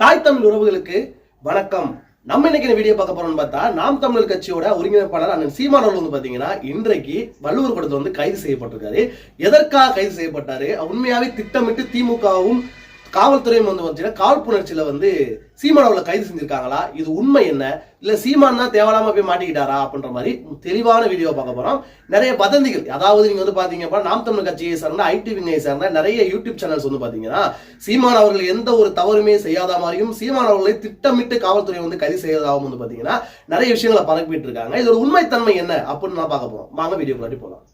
தாய் தமிழ் உறவுகளுக்கு வணக்கம். நம்ம இன்னைக்கு வீடியோ பார்க்க போறோம்னு பார்த்தா நாம் தமிழர் கட்சியோட ஒருங்கிணைப்பாளர் அண்ணன் சீமான் அவர்கள் வந்து பாத்தீங்கன்னா இன்றைக்கு வள்ளுவர் கூடத்தில் வந்து கைது செய்யப்பட்டிருக்காரு. எதற்காக கைது செய்யப்பட்டாரு? உண்மையாவே திட்டமிட்டு திமுகவும் காவல்துறையும் வந்து பார்த்தீங்கன்னா காழ்ப்புணர்ச்சியில வந்து சீமான் கைது செஞ்சிருக்காங்களா? இது உண்மை என்ன? இல்ல சீமான் தான் தேவலாம போய் மாட்டிக்கிட்டாரா? அப்படின்ற மாதிரி தெளிவான வீடியோ பார்க்க போறோம். நிறைய வதந்திகள் அதாவது நீங்க வந்து பாத்தீங்க அப்படின்னா நாம் தமிழ் கட்சியை சார்ந்த ஐடி விங்கை சார்ந்த நிறைய யூடியூப் சேனல்ஸ் வந்து பாத்தீங்கன்னா சீமான் அவர்கள் எந்த ஒரு தவறுமே செய்யாத மாதிரியும் சீமான் அவர்களை திட்டமிட்டு காவல்துறை வந்து கைது செய்யறதாகவும் வந்து பாத்தீங்கன்னா நிறைய விஷயங்களை பரப்பிட்டு இருக்காங்க. இதோட உண்மைத்தன்மை என்ன? அப்படின்னு நான் பார்க்க போறோம். வாங்க வீடியோ முன்னாடி போலாம்.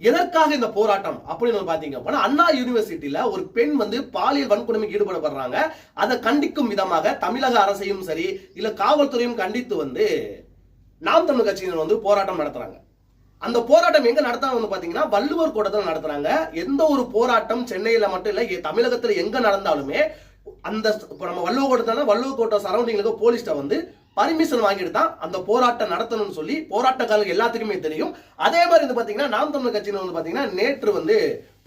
எதற்காக இந்த போராட்டம்? அப்படின்னு பாத்தீங்க அப்படின்னா அண்ணா யூனிவர்சிட்டியில ஒரு பெண் வந்து பாலியல் வன்கொடுமைக்கு ஈடுபடப்படுறாங்க. அதை கண்டிக்கும் விதமாக தமிழக அரசையும் சரி இல்ல காவல்துறையும் கண்டித்து வந்து நாம் தமிழ் கட்சியினர் வந்து போராட்டம் நடத்துறாங்க. அந்த போராட்டம் எங்க நடத்தாங்க வந்து பாத்தீங்கன்னா வள்ளுவர் கூட்டத்தில் நடத்துறாங்க. எந்த ஒரு போராட்டம் சென்னையில மட்டும் இல்ல எ- தமிழகத்துல எங்க நடந்தாலுமே அந்த நம்ம வள்ளுவர் கோட்டத்தில் வள்ளுவர் கோட்டை சரௌண்டிங்ல போலீஸ்ட வந்து பர்மிஷன் வாங்கிட்டு தான் அந்த போராட்டம் நடத்தணும்னு சொல்லி போராட்டக்காரர்கள் எல்லாத்துக்குமே தெரியும். அதே மாதிரி வந்து பார்த்தீங்கன்னா நாம் தமிழர் கட்சியினர் வந்து பார்த்தீங்கன்னா நேற்று வந்து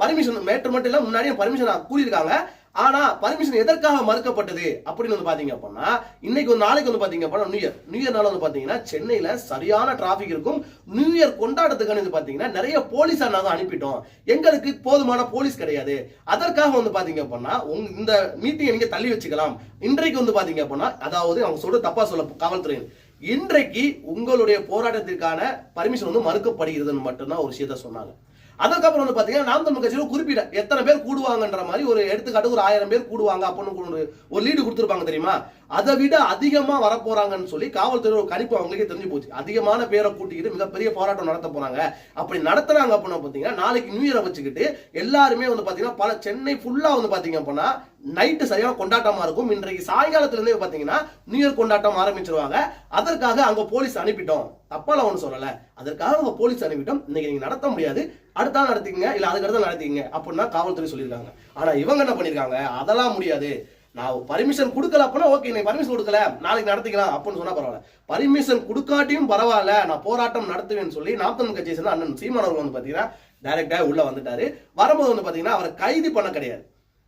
பர்மிஷன் நேற்று மட்டும் இல்லை முன்னாடியே பர்மிஷன் கூறியிருக்காங்க. ஆனா பர்மிஷன் எதற்காக மறுக்கப்பட்டது அப்படின்னு வந்து பாத்தீங்க அப்படின்னா இன்னைக்கு ஒரு நாளைக்கு வந்து பாத்தீங்க அப்படின்னா நியூ இயர் நியூ இயர் வந்து பாத்தீங்கன்னா சென்னையில சரியான டிராபிக் இருக்கும். நியூ இயர் கொண்டாடத்துக்கான வந்து பாத்தீங்கன்னா நிறைய போலீஸா நாங்க அனுப்பிட்டோம். எங்களுக்கு போதுமான போலீஸ் கிடையாது. அதற்காக வந்து பாத்தீங்க அப்படின்னா உங்க இந்த மீட்டிங்கை நீங்க தள்ளி வச்சுக்கலாம். இன்றைக்கு வந்து பாத்தீங்க அப்படின்னா அதாவது அவங்க சொல்ற தப்பா சொல்ல காவல்துறை இன்றைக்கு உங்களுடைய போராட்டத்திற்கான பர்மிஷன் வந்து மறுக்கப்படுகிறதுன்னு மட்டும்தான் ஒரு விஷயத்த சொன்னாங்க. அதுக்கப்புறம் வந்து பாத்தீங்கன்னா நாம் தமிழ் கட்சியில் குறிப்பிட எத்தனை பேர் கூடுவாங்கன்ற மாதிரி ஒரு எடுத்துக்காட்டு ஒரு ஆயிரம் பேர் கூடுவாங்க அப்படின்னு ஒரு- ஒரு லீடு கொடுத்துருப்பாங்க தெரியுமா? அதை விட அதிகமா வரப்போறாங்கன்னு சொல்லி காவல்துறை ஒரு கணிப்பு அவங்களுக்கே தெரிஞ்சு போச்சு. அதிகமான பேரை கூட்டிக்கிட்டு மிகப்பெரிய போராட்டம் நடத்த போறாங்க. அப்படி நடத்துறாங்க அப்படின்னா பாத்தீங்கன்னா நாளைக்கு நியூ இயரை வச்சுக்கிட்டு எல்லாருமே வந்து பாத்தீங்கன்னா பல சென்னை ஃபுல்லா வந்து பாத்தீங்க அப்படின்னா நைட்டு சரியான கொண்டாட்டமா இருக்கும். இன்றைக்கு சாயங்காலத்துல இருந்தே பாத்தீங்கன்னா நியூ இயர் கொண்டாட்டம் ஆரம்பிச்சிருவாங்க. அதற்காக அங்க போலீஸ் அனுப்பிட்டோம். தப்பால ஒண்ணு சொல்லல. அதற்காக அவங்க போலீஸ் அனுப்பிட்டோம். இன்னைக்கு நீங்க நடத்த முடியாது. அடுத்தா நடத்திக்கங்க. இல்ல அதுக்கு நடத்திக்கங்க. அப்படின்னா காவல்துறை சொல்லியிருக்காங்க. ஆனா இவங்க என்ன பண்ணிருக்காங்க அதெல்லாம் முடியாது. நான் பர்மிஷன் கொடுக்கல அப்படின்னா ஓகே நீ பர்மிஷன் கொடுக்கல நாளைக்கு நடத்திக்கலாம் அப்படின்னு சொன்னா பரவாயில்ல. பர்மிஷன் கொடுக்காட்டியும் பரவாயில்ல நான் போராட்டம் நடத்துவேன்னு சொல்லி நாற்பது கட்சியை சேர்ந்த அண்ணன் சீமான் அவர்கள் வந்து பாத்தீங்கன்னா டைரக்டா உள்ள வந்துட்டாரு. வரும்போது வந்து பாத்தீங்கன்னா அவரை கைது பண்ண கிடையாது.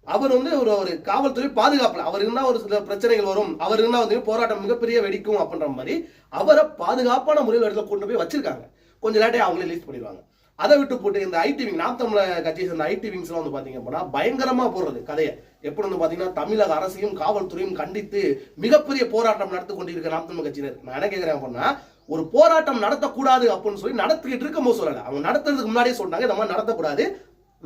அவர் வந்து ஒரு ஒரு காவல்துறை பாதுகாப்புல அவர் இருந்தா ஒரு சில பிரச்சனைகள் வரும் அவர் இருந்தா வந்து போராட்டம் மிகப்பெரிய வெடிக்கும் அப்படின்ற மாதிரி அவரை பாதுகாப்பான முறையில் இடத்துல கொண்டு போய் வச்சிருக்காங்க. கொஞ்சம் லேட்டே அவங்களே ரிலீஸ் பண்ணிடுவாங்க. அதை விட்டு போட்டு இந்த ஐடி விங் நாம் தமிழர் கட்சியை சேர்ந்த ஐடி விங்ஸ்லாம் வந்து பாத்தீங்க அப்படின்னா பயங்கரமா போடுறது கதையை. எப்படி வந்து பாத்தீங்கன்னா தமிழக அரசையும் காவல்துறையும் கண்டித்து மிகப்பெரிய போராட்டம் நடத்தி கொண்டிருக்க நாம் தமிழ் கட்சியினர். நான் என்ன கேட்கிறேன் அப்படின்னா ஒரு போராட்டம் நடத்தக்கூடாது அப்படின்னு சொல்லி நடத்திக்கிட்டு இருக்கும் போது சொல்லல. அவங்க நடத்துறதுக்கு முன்னாடியே சொன்னாங்க இந்த மாதிரி நடத்தக்கூடாது.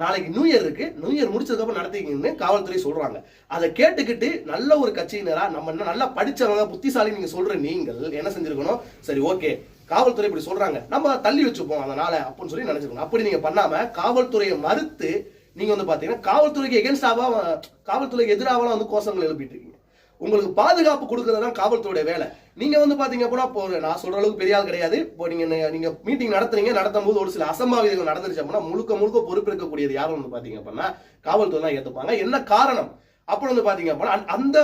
நாளைக்கு நியூ இயர் இருக்கு. நியூ இயர் முடிச்சதுக்கு அப்புறம் நடத்திக்கங்கன்னு காவல்துறை சொல்றாங்க. அதை கேட்டுக்கிட்டு நல்ல ஒரு கட்சியினரா நம்ம என்ன நல்லா படிச்சவங்க புத்திசாலி நீங்க சொல்ற நீங்கள் என்ன செஞ்சிருக்கணும்? சரி ஓகே. காவல்துறை இப்படி சொல்றாங்க. நம்ம தள்ளி வச்சுப்போம் அதனால அப்படின்னு சொல்லி நினைச்சுக்கணும் அப்படி நீங்க பண்ணாம காவல்துறையை மறுத்து நீங்க வந்து பாத்தீங்கன்னா காவல்துறைக்கு எகென்ஸ்டாவா காவல்துறைக்கு எதிராக வந்து கோஷங்கள் எழுப்பிட்டு இருக்கீங்க. உங்களுக்கு பாதுகாப்பு கொடுக்கறது தான் காவல்துறையுடைய வேலை. நீங்க வந்து பாத்தீங்க அப்படின்னா இப்போ நான் சொல்ற அளவுக்கு பெரிய ஆள் கிடையாது. இப்போ நீங்க நீங்க மீட்டிங் நடத்துறீங்க நடத்தும் போது ஒரு சில அசம்பாவிதங்கள் நடந்துருச்சு அப்படின்னா முழுக்க முழுக்க பொறுப்பேற்கக்கூடியது யாரும் வந்து பாத்தீங்க அப்படின்னா காவல்துறை தான் ஏத்துப்பாங்க. என்ன காரணம்? அப்புறம் வந்து பாத்தீங்க அப்படின்னா அந்த- அந்த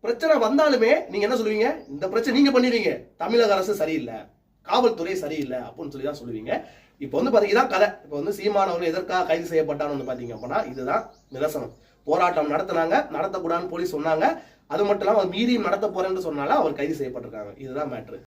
பிரச்சனை வந்தாலுமே நீங்க என்ன சொல்லுவீங்க? இந்த பிரச்சனை நீங்க பண்ணிடுவீங்க. தமிழக அரசு சரியில்லை. காவல்துறை சரியில்லை அப்படின்னு சொல்லி தான் சொல்லுவீங்க. இப்போ வந்து பார்த்தீங்கன்னா கதை. இப்போ வந்து சீமானவர்கள் எதற்காக கைது செய்யப்பட்டான்னு வந்து அப்படின்னா இதுதான் நிதர்சனம். போராட்டம் நடத்துனாங்க நடத்தக்கூடாதுன்னு போலீஸ் சொன்னாங்க. அது மட்டும் இல்லாமல் மீறி நடத்த போறேன்னு சொன்னால அவர் கைது செய்யப்பட்டிருக்காங்க. இதுதான் மேட்ரு